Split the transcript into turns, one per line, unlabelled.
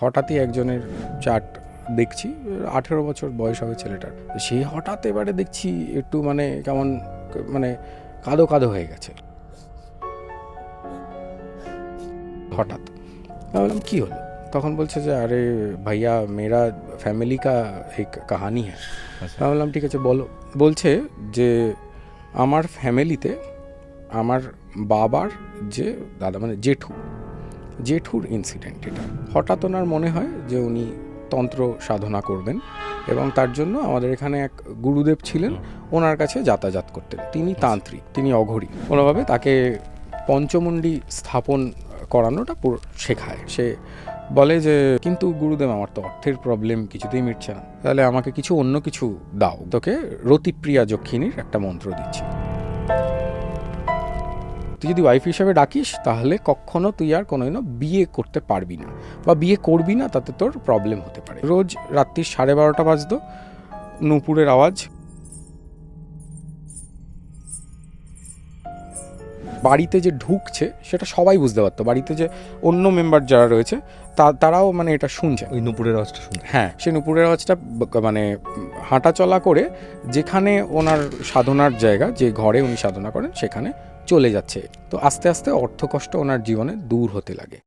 হঠাৎই একজনের চার্ট দেখছি আঠেরো বছর বয়স হবে ছেলেটার। সেই হঠাৎ এবারে দেখছি একটু মানে কেমন মানে কাদো কাদো হয়ে গেছে। হঠাৎ। বললাম কী হলো? তখন বলছে যে আরে ভাইয়া মেয়েরা ফ্যামিলি কা এক কাহানি হ্যাঁ আমি বললাম ঠিক আছে বলো। বলছে যে আমার ফ্যামিলিতে আমার বাবার যে দাদা মানে জেঠু জেঠুর ইনসিডেন্ট এটা। হঠাৎ ওনার মনে হয় যে উনি তন্ত্র সাধনা করবেন এবং তার জন্য আমাদের এখানে এক গুরুদেব ছিলেন ওনার কাছে যাতায়াত করতেন। তিনি তান্ত্রিক তিনি অঘরী। কোনোভাবে তাকে পঞ্চমুণ্ডি স্থাপন করানোটা পুরো শেখায়। সে বলে যে কিন্তু গুরুদেব আমার তো অর্থের প্রবলেম কিছুতেই মিটছে না। তাহলে আমাকে কিছু অন্য কিছু দাও। তোকে রতিপ্রিয়া যক্ষিণীর একটা মন্ত্র দিচ্ছি। তুই যদি ওয়াইফ হিসাবে ডাকিস তাহলে কখনো তুই আর কোনোদিনও বিয়ে করতে পারবি না। বা বিয়ে করবি না তাতে তোর প্রবলেম হতে পারে। রোজ রাত্রি সাড়ে বারোটা বাজতো নূপুরের আওয়াজ। বাড়িতে যে ঢুকছে সেটা সবাই বুঝতে পারতো। বাড়িতে যে অন্য মেম্বার যারা রয়েছে তা তারাও মানে এটা শুনছে।
ওই নুপুরের আওয়াজটা শুনতে
হ্যাঁ সে নুপুরের আওয়াজটা মানে হাঁটা চলা করে যেখানে ওনার সাধনার জায়গা যে ঘরে উনি সাধনা করেন সেখানে চলে যাচ্ছে। তো আস্তে আস্তে অর্থকষ্ট ওনার জীবনে দূর হতে লাগে।